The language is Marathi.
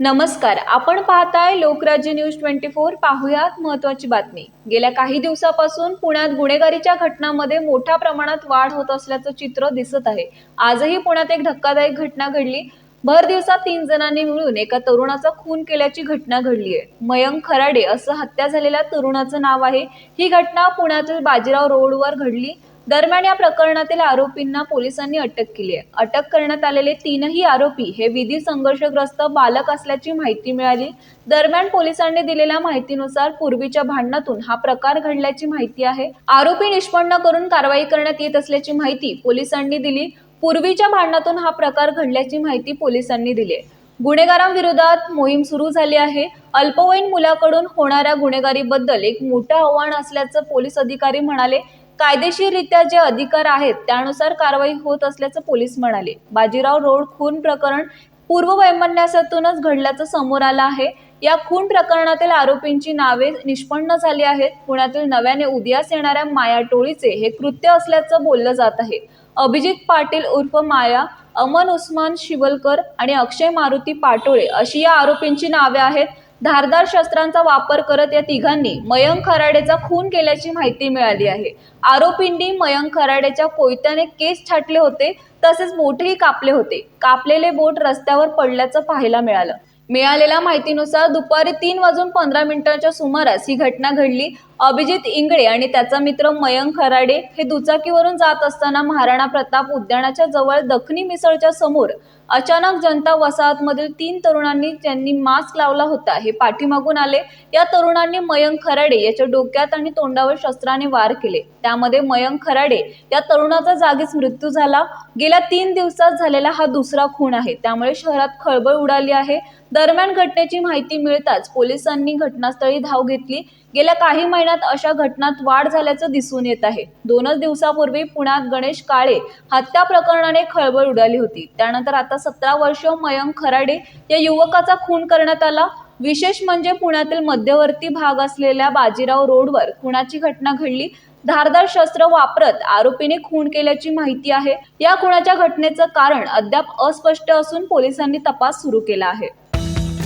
नमस्कार आपण पाहताय लोकराज्य न्यूज ट्वेंटी फोर. पाहुयात महत्वाची बातमी. गेल्या काही दिवसापासून पुण्यात गुन्हेगारीच्या घटनांमध्ये मोठ्या प्रमाणात वाढ होत असल्याचं चित्र दिसत आहे. आजही पुण्यात एक धक्कादायक घटना घडली. भर दिवसात तीन जणांनी मिळून एका तरुणाचा खून केल्याची घटना घडली आहे. मयंक खराडे असं हत्या झालेल्या तरुणाचं नाव आहे. ही घटना पुण्यातील बाजीराव रोडवर घडली. दरम्यान या प्रकरणातील आरोपींना पोलिसांनी अटक केली आहे. अटक करण्यात आलेले तीनही आरोपी हे विधी संघर्षग्रस्त बालक असल्याची माहिती मिळाली. दरम्यान पोलिसांनी दिलेल्या माहितीनुसार पूर्वीच्या भांडणातून हा प्रकार घडल्याची माहिती आहे. आरोपी निष्पन्न करून कारवाई करण्यात येत असल्याची माहिती पोलिसांनी दिली. पूर्वीच्या भांडणातून हा प्रकार घडल्याची माहिती पोलिसांनी दिली गुन्हेगारांविरोधात मोहीम सुरू झाली आहे. अल्पवयीन मुलाकडून होणाऱ्या गुन्हेगारीबद्दल एक मोठं आव्हान असल्याचं पोलीस अधिकारी म्हणाले. कायदेशीररित्या जे अधिकार आहेत त्यानुसार कारवाई होत असल्याचं पोलीस म्हणाले. बाजीराव रोड खून प्रकरण पूर्व वैमन्यासातूनच घडल्याचं समोर आलं आहे. या खून प्रकरणातील आरोपींची नावे निष्पन्न झाली आहेत. पुण्यातील नव्याने उदयास येणाऱ्या माया टोळीचे हे कृत्य असल्याचं बोललं जात आहे. अभिजित पाटील उर्फ माया अमन उस्मान शिवलकर आणि अक्षय मारुती पाटोळे अशी या आरोपींची नावे आहेत. धारदार शस्त्रांचा वापर करत या तिघांनी मयंक खराडेचा खून केल्याची माहिती मिळाली आहे. आरोपींनी मयंक खराडेच्या कोयत्याने केस छाटले होते तसेच बोटही कापले होते. कापलेले बोट रस्त्यावर पडल्याचं पाहायला मिळालं. मिळालेल्या माहितीनुसार दुपारी तीन वाजून पंधरा मिनिटांच्या सुमारास ही घटना घडली. अभिजित इंगळे आणि त्याचा मित्र मयंक खराडे हे दुचाकीवरून जात असताना महाराणा प्रताप उद्यानाच्या जवळ दखनी मिसळच्या समोर अचानक जनता वसाहतमधील तीन तरुणांनी ज्यांनी मास्क लावला होता हे पाठीमागून आले. या तरुणांनी मयंक खराडे याच्या डोक्यात आणि तोंडावर शस्त्राने वार केले. त्यामध्ये मयंक खराडे या तरुणाचा जागीच मृत्यू झाला. गेल्या तीन दिवसात झालेला हा दुसरा खून आहे. त्यामुळे शहरात खळबळ उडाली आहे. दरम्यान घटनेची माहिती मिळताच पोलिसांनी घटनास्थळी धाव घेतली. गेल्या काही महिन्यात अशा घटनात वाढ झाल्याचं दिसून येत आहे. दोनच दिवसापूर्वी पुण्यात गणेश काळे हत्या प्रकरणाने खळबळ उडाली होती. त्यानंतर आता सतरा वर्ष मयंक खराडे या युवकाचा खून करण्यात आला. विशेष म्हणजे पुण्यातील मध्यवर्ती भाग असलेल्या बाजीराव रोडवर खुनाची घटना घडली. धारदार शस्त्र वापरत आरोपीने खून केल्याची माहिती आहे. या खुनाच्या घटनेचं कारण अद्याप अस्पष्ट असून पोलिसांनी तपास सुरू केला आहे.